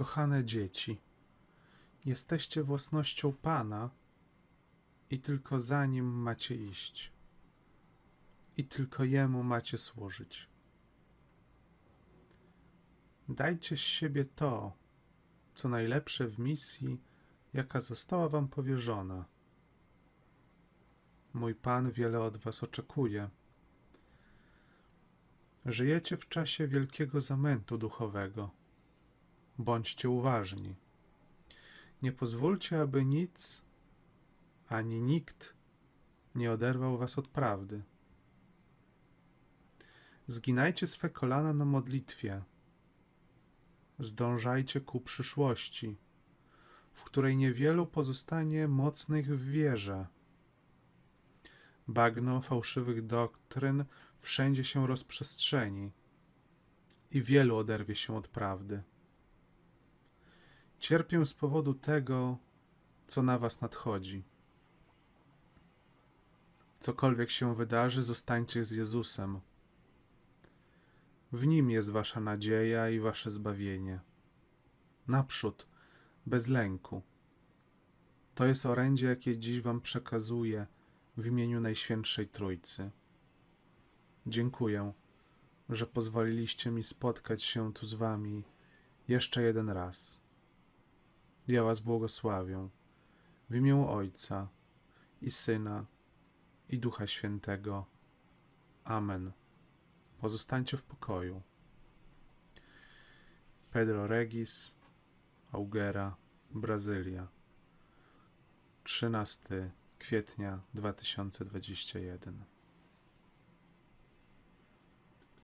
Kochane dzieci, jesteście własnością Pana i tylko za Nim macie iść. I tylko Jemu macie służyć. Dajcie z siebie to, co najlepsze w misji, jaka została Wam powierzona. Mój Pan wiele od Was oczekuje. Żyjecie w czasie wielkiego zamętu duchowego. Bądźcie uważni. Nie pozwólcie, aby nic ani nikt nie oderwał Was od prawdy. Zginajcie swe kolana na modlitwie. Zdążajcie ku przyszłości, w której niewielu pozostanie mocnych w wierze. Bagno fałszywych doktryn wszędzie się rozprzestrzeni i wielu oderwie się od prawdy. Cierpię z powodu tego, co na was nadchodzi. Cokolwiek się wydarzy, zostańcie z Jezusem. W nim jest wasza nadzieja i wasze zbawienie. Naprzód, bez lęku. To jest orędzie, jakie dziś wam przekazuję w imieniu Najświętszej Trójcy. Dziękuję, że pozwoliliście mi spotkać się tu z wami jeszcze jeden raz. Ja was błogosławię w imię Ojca i Syna i Ducha Świętego. Amen. Pozostańcie w pokoju. Pedro Regis, Augera, Brazylia. 13 kwietnia 2021